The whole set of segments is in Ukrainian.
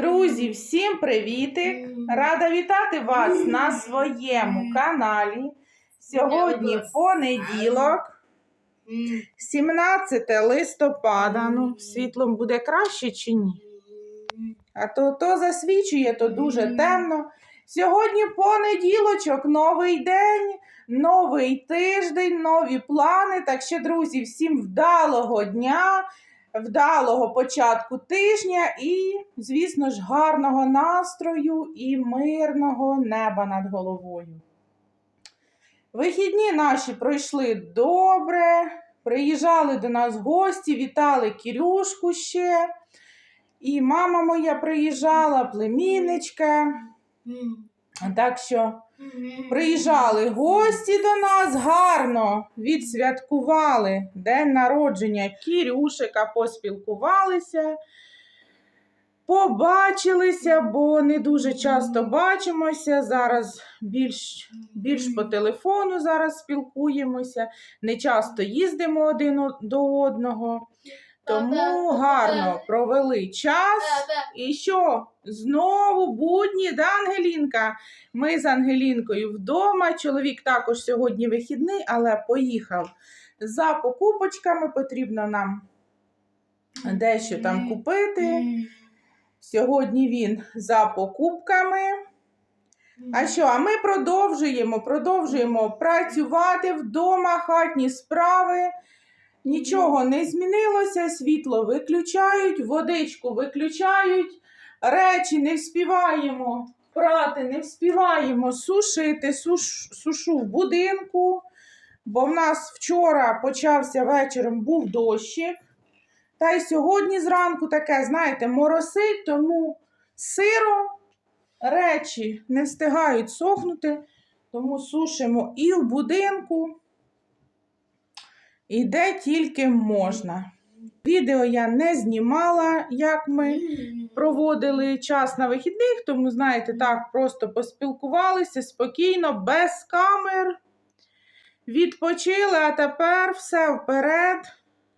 Друзі, всім привітик! Рада вітати вас на своєму каналі. Сьогодні понеділок, 17 листопада. Ну, світлом буде краще чи ні? А то, то засвічує, то дуже темно. Сьогодні понеділочок, новий день, новий тиждень, нові плани. Так що, друзі, всім вдалого дня, вдалого початку тижня і, звісно ж, гарного настрою і мирного неба над головою. Вихідні наші пройшли добре. Приїжджали до нас гості, вітали Кірюшку ще. І мама моя приїжджала, племінничка. Так що приїжджали гості до нас, гарно відсвяткували день народження Кірюшика, поспілкувалися, побачилися, бо не дуже часто бачимося. Зараз більш, більш по телефону зараз спілкуємося, не часто їздимо один до одного. Тому гарно провели час. І що? Знову будні, да, Ангелінка? Ми з Ангелінкою вдома. Чоловік також сьогодні вихідний, але поїхав за покупочками. Потрібно нам дещо там купити. Сьогодні він за покупками. А що? А ми продовжуємо, продовжуємо працювати вдома, хатні справи. Нічого не змінилося, світло виключають, водичку виключають, речі не вспіваємо прати, не вспіваємо сушити, суш, сушу в будинку, бо в нас вчора почався вечором, був дощик. Та й сьогодні зранку таке, знаєте, моросить, тому сиро речі не встигають сохнути, тому сушимо і в будинку, і де тільки можна. Відео я не знімала, як ми проводили час на вихідних, тому, знаєте, так, просто поспілкувалися спокійно, без камер. Відпочили, а тепер все вперед.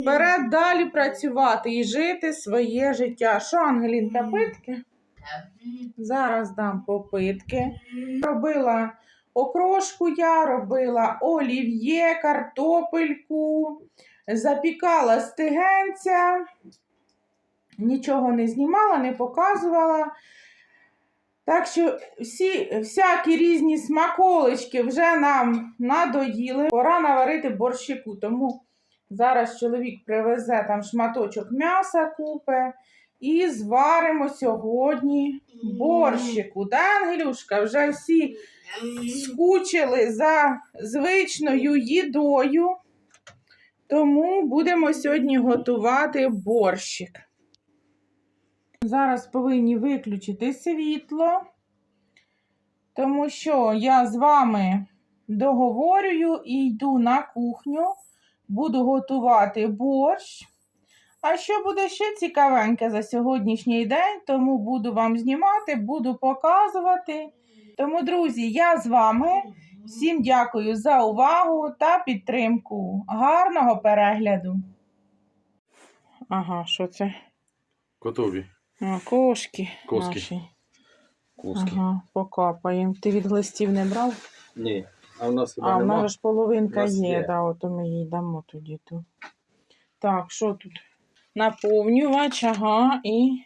Вперед далі працювати і жити своє життя. Що, Ангелінка, питки? Зараз дам попитки. Робила окрошку я, робила олів'є, картопельку, запікала стегенця. Нічого не знімала, не показувала. Так що всі, всякі різні смаколички вже нам надоїли. Пора наварити борщику. Тому зараз чоловік привезе там шматочок м'яса купе. І зваримо сьогодні борщику. Да, Ангелюшка, вже всі скучили за звичною їдою. Тому будемо сьогодні готувати борщик. Зараз повинні виключити світло, тому що я з вами договорюю і йду на кухню, буду готувати борщ. А що буде ще цікавеньке за сьогоднішній день, тому буду вам знімати, буду показувати. Тому, друзі, я з вами. Всім дякую за увагу та підтримку. Гарного перегляду. Ага, що це? Котові. А, кошки. Коски. наші. Куски. Ага, покапаємо. Ти від глистів не брав? Ні. А в нас А, в мене ж половинка У нас є, є. да, от ми їй дамо тоді ту. Так, що тут? Наповнювач, ага, і.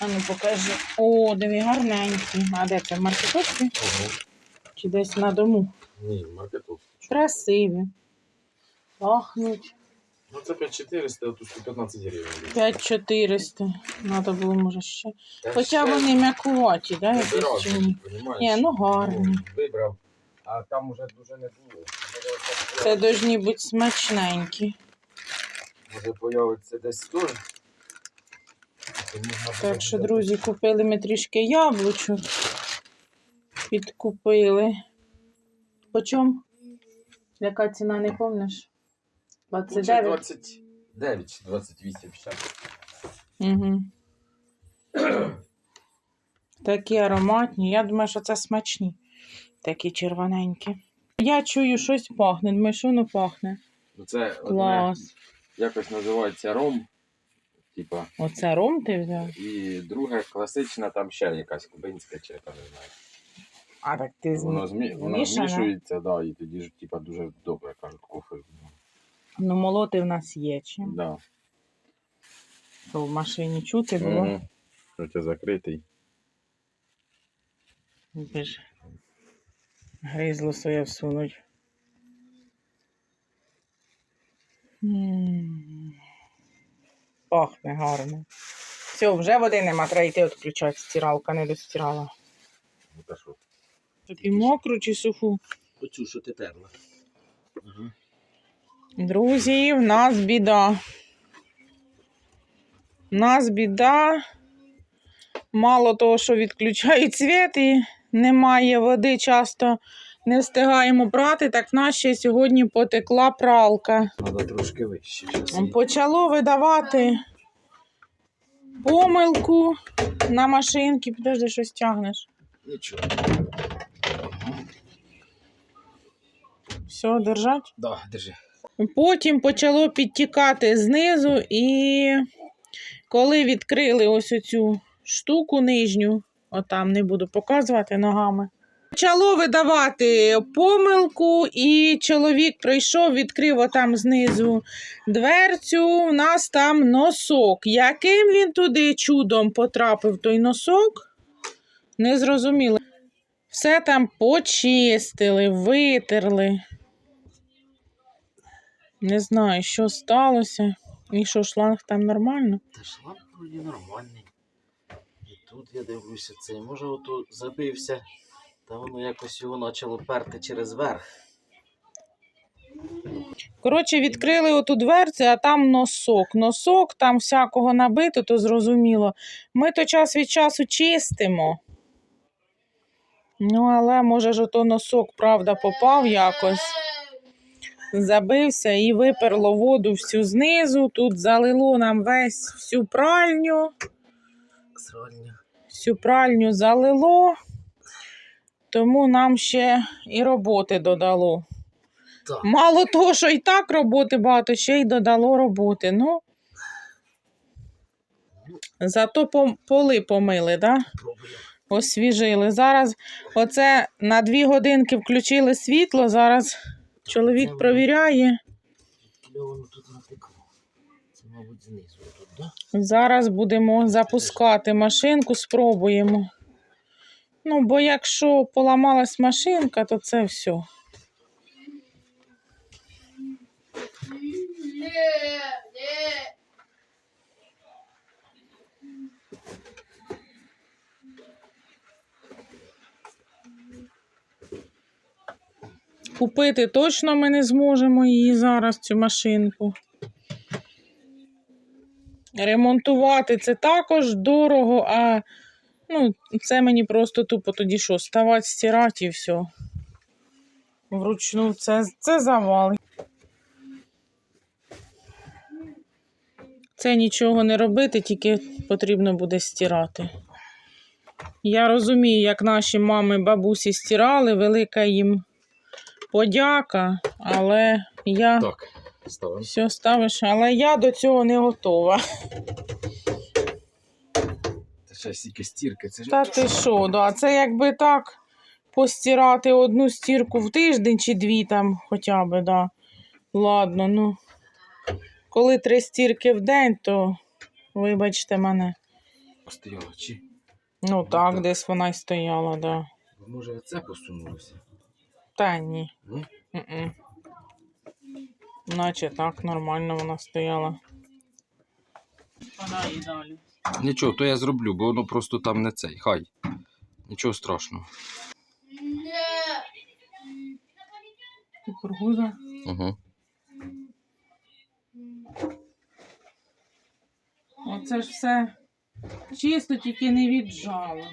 А ну покажи. О, диви, гарненькі. А де це? В маркетовці? Ого. Чи десь на дому? Ні, маркетов. Красиві. Пахнуть. Ну це 5400, а тут 115 гривень. 5400. Надо було, може, ще. Та Хоча ще вони м'якуваті, да, якісь чи ні? Ні, ну гарні. Вибрав, а там уже дуже не було. Це должні бути смачненькі. Може появиться десь теж. Так що, друзі, купили ми трішки яблучок. Підкупили. Почом? Яка ціна, не помниш? Ну, 29? 29 чи 28 ще. Угу. Такі ароматні. Я думаю, що це смачні. Такі червоненькі. Я чую, щось пахне. Думаю, що воно пахне. Ну, Це одне, Клас. Якось називається ром. типа. Оце ром ти взяв? І друге класична, там ще якась кубинська чи яка не знаю. А так ти Воно, змі... воно змішане? змішується, да, і тоді ж типа дуже добре кажуть кофе. Ну, молоти в нас є чим. Да. То в машині чути було. Угу. Хоча закритий. Ви ж гризло своє всунуть. Пахне гарно. Все, вже води нема, треба йти відключати. Стиралка не достирала. Ну, та що? Тобі мокру чи суху? Оцю, що ти терла. Угу. Друзі, в нас біда. В нас біда. Мало того, що відключають світ і немає води, часто не встигаємо брати, так в нас ще сьогодні потекла пралка. Треба трошки вище. Почало видавати помилку на машинки. Підожди, щось тягнеш. Нічого. Все, держать. Да, держи. Потім почало підтікати знизу, і коли відкрили ось оцю штуку нижню, отам не буду показувати ногами. Почало видавати помилку, і чоловік прийшов, відкрив отам знизу дверцю. У нас там носок. Яким він туди чудом потрапив той носок? Не зрозуміло. Все там почистили, витерли. Не знаю, що сталося. І що шланг там нормально? Та шланг вроді нормальний. І тут я дивлюся цей. Може ото забився, та воно якось його почало перти через верх. Коротше, відкрили оту дверцю, а там носок. Носок, там всякого набито, то зрозуміло. Ми то час від часу чистимо. Ну, але може ж ото носок, правда, попав якось. Забився і виперло воду всю знизу. Тут залило нам весь всю пральню. Всю пральню залило, тому нам ще і роботи додало. Так, Мало того, що і так роботи багато, ще й додало роботи. Ну, зато поли помили, да? освіжили. Зараз оце на дві годинки включили світло, зараз чоловік провіряє. Зараз будемо запускати машинку, спробуємо. Ну, бо якщо поламалась машинка, то це все. Купити точно ми не зможемо її зараз, цю машинку. Ремонтувати це також дорого, а ну, це мені просто тупо тоді що, ставати, стирати і все. Вручну це, це завал. Це нічого не робити, тільки потрібно буде стирати. Я розумію, як наші мами, бабусі стирали, велика їм подяка, але я. Так, ставимо. Все ставиш, але я до цього не готова. Це ще стільки стірки. Це ж Та ти що, да, це якби так постирати одну стірку в тиждень чи дві там хоча б, да. Ладно, ну. Коли три стірки в день, то вибачте мене. постояло. Чи Ну так, так. десь вона й стояла, да. може це посунулося? Та ні. Ні? Наче так, нормально вона стояла. Вона і далі. Нічого, то я зроблю, бо воно просто там не цей. Хай. Нічого страшного. Кукургуза. Угу. Оце ж все чисто, тільки не віджало.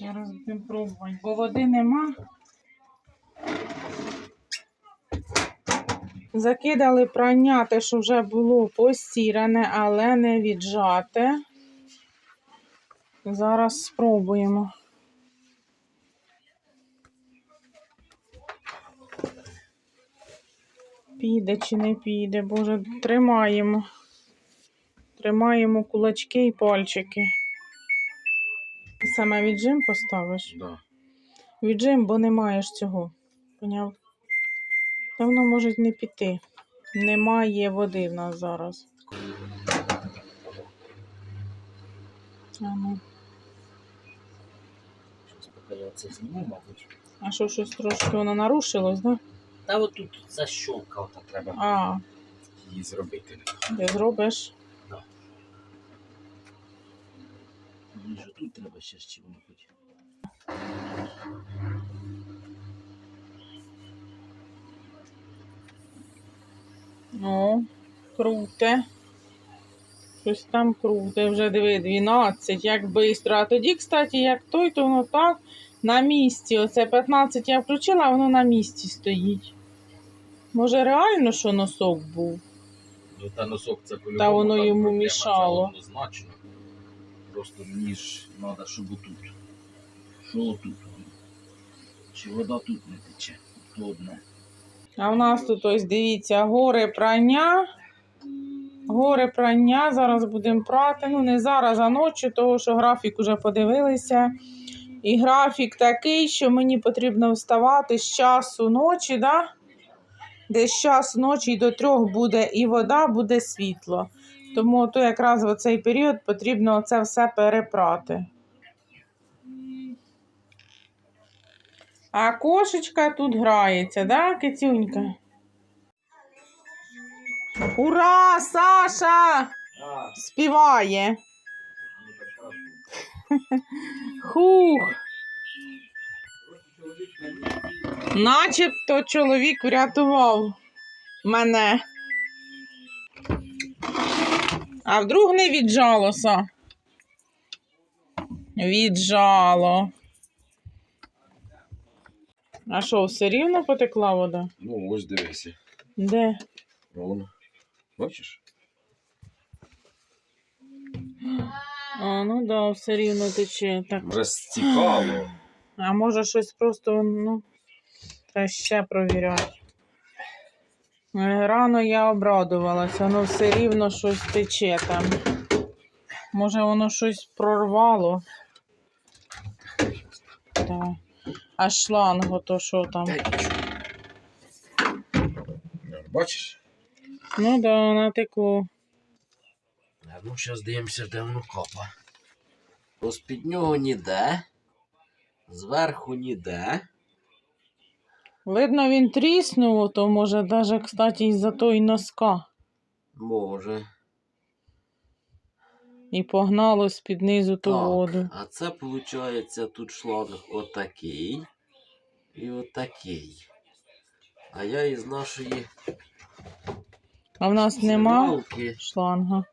Зараз будемо пробувати, бо води нема. Закидали прання, те, що вже було постіране, але не віджате. Зараз спробуємо. Піде чи не піде, боже, тримаємо. Тримаємо кулачки і пальчики. Саме віджим поставиш? Да. Віджим, бо не маєш цього. Поняв? Та воно може не піти. Немає води в нас зараз. А, ну. Щось поки я це зніму, мабуть. а що, щось трошки воно нарушилось, да? Та от тут защолка ота треба А, її зробити. ти зробиш. Мені ж тут треба ще з чим-небудь. Ну, круте. Щось там круте, вже диви, 12, як швидко. А тоді, кстати, як той, то воно так на місці. Оце 15 я включила, а воно на місці стоїть. Може, реально, що носок був? Ну та носок це по Та воно йому мішало. Однозначно. Просто ніж треба, щоб отут. Що отут? Чи вода тут не тече? То одне. А в нас тут ось дивіться, гори прання. Гори прання. Зараз будемо прати. Ну, не зараз, а ночі, тому що графік уже подивилися. І графік такий, що мені потрібно вставати з часу ночі, да? десь з часу ночі до трьох буде і вода, буде світло. Тому то якраз в цей період потрібно це все перепрати. А кошечка тут грається, да, кицюнька? Ура, Саша! Співає. Хух. Начебто чоловік врятував мене. А вдруг не віджало, Са? Віджало. А що, все рівно потекла вода? Ну, ось дивися. Де? Вон. Бачиш? А, ну да, все рівно тече. Так. Розтікало. А може щось просто, ну, треба ще провіряти. Рано я обрадувалася, воно все рівно щось тече там. Може воно щось прорвало. Так. А шланг, то що там? Бачиш? Ну да, натекло. А ну зараз дивимося, де воно копа. З-під нього ніде. Зверху ніде. Видно, він тріснув, то може навіть, кстати, із-за той носка. Може. І погнало з-під низу ту воду. А це виходить тут шланг отакий і отакий. А я із нашої А в нас нема шланга.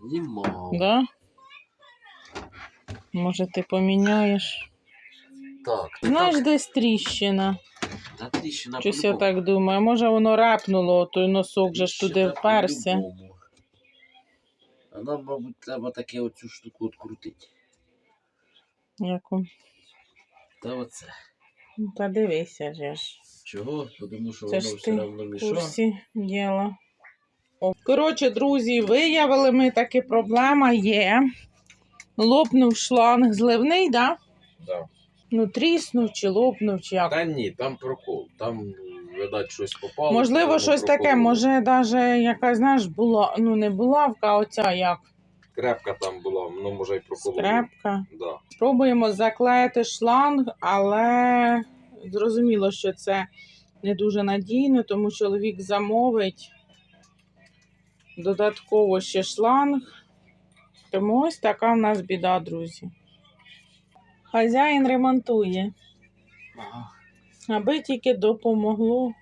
знімав. Да? Може, ти поміняєш? Так, Знаєш, так, десь тріщина. та тріщина Щось я так думаю. Може, воно репнуло, той носок же ж туди Тріщина вперся. А нам, мабуть, треба таке оцю штуку відкрутити. Яку? Та оце. Та дивися же ж. Чого? Тому що Це воно ж все ти одно в мішає. курсі діла. О. Коротше, друзі, виявили ми таки проблема є. Лопнув шланг зливний, да? Да. Ну, тріснув чи лопнув, чи як. Та ні, там прокол. Там, видать, щось попало. Можливо, щось таке, може, навіть якась, знаєш, була, ну не булавка, а оця як Скрепка там була, воно може і прокололо. скрепка. Да. Спробуємо заклеїти шланг, але зрозуміло, що це не дуже надійно, тому чоловік замовить додатково ще шланг. Тому ось така в нас біда, друзі. Хазяїн ремонтує, Ага. Аби тільки допомогло.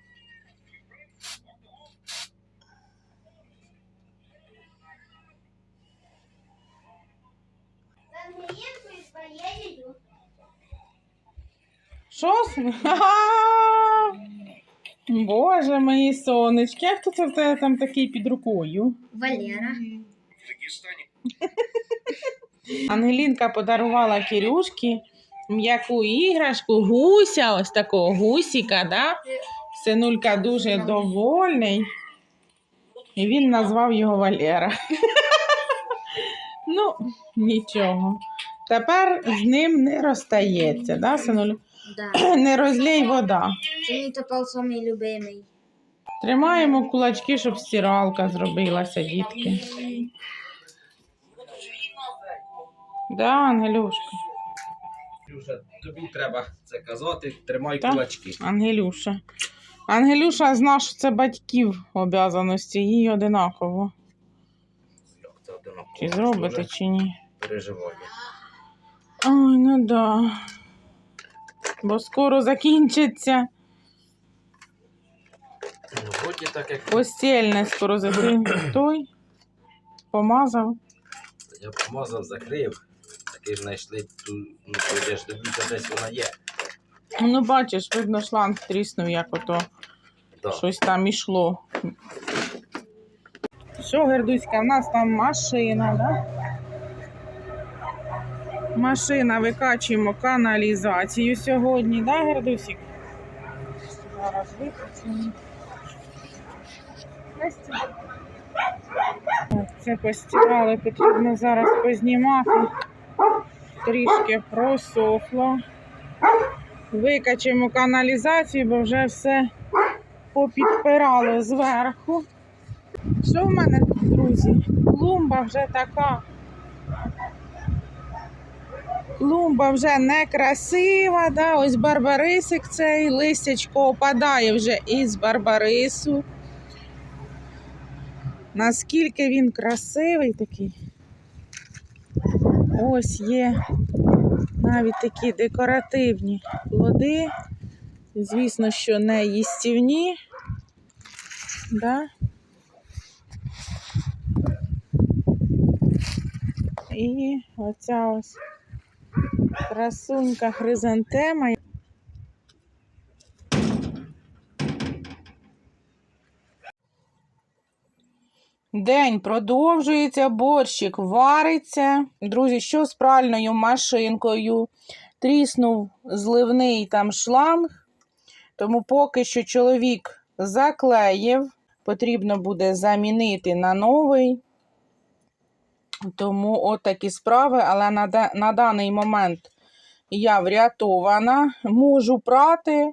Що? Боже мої сонечки, а хто це в тебе там такий під рукою? Валера. Ангелінка подарувала Кирюшки м'яку іграшку, гуся, ось такого гусіка, да? Синулька дуже довольний. І він назвав його Валера. Ну, нічого. Тепер з ним не розстається, да, синулю? Да. Не розлій вода. Мій топал самий любимий. Тримаємо кулачки, щоб стиралка зробилася, дітки. Да, Ангелюшка. Люша, тобі треба це казати, тримай Так. кулачки. Ангелюша. Ангелюша зна, що це батьків обязаності, їй одинаково. Як це одинаково? Чи зробите, чи ні. Переживання. Ой, ну да. Бо скоро закінчиться. Ну, вроді так як Постільне скоро закінчиться. Той помазав. я помазав, закрив, таки знайшли ту, ну я ж дивлюся, десь вона є. Ну, бачиш, видно, шланг тріснув, як ото Да. щось там ішло. Що, Гердуська, в нас там машина, да? Машина, викачуємо каналізацію сьогодні, да, Гердусік? Зараз. Так, Це постирали, потрібно зараз познімати. Трішки просохло. Викачуємо каналізацію, бо вже все попідпирало зверху. Що в мене тут, друзі? Клумба вже така. Клумба вже не красива, да? ось барбарисик цей, листячко опадає вже із барбарису. Наскільки він красивий такий. Ось є навіть такі декоративні плоди. Звісно, що не їстівні. Да? І оця ось красунька хризантема. День продовжується, борщик вариться. Друзі, що з пральною машинкою? Тріснув зливний там шланг, тому поки що чоловік заклеїв, потрібно буде замінити на новий. Тому от такі справи, але на, на даний момент я врятована. Можу прати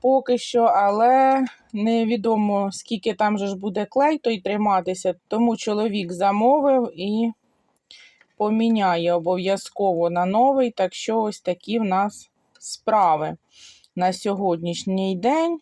поки що, але невідомо, скільки там же ж буде клей той триматися. Тому чоловік замовив і поміняє обов'язково на новий. Так що ось такі в нас справи на сьогоднішній день.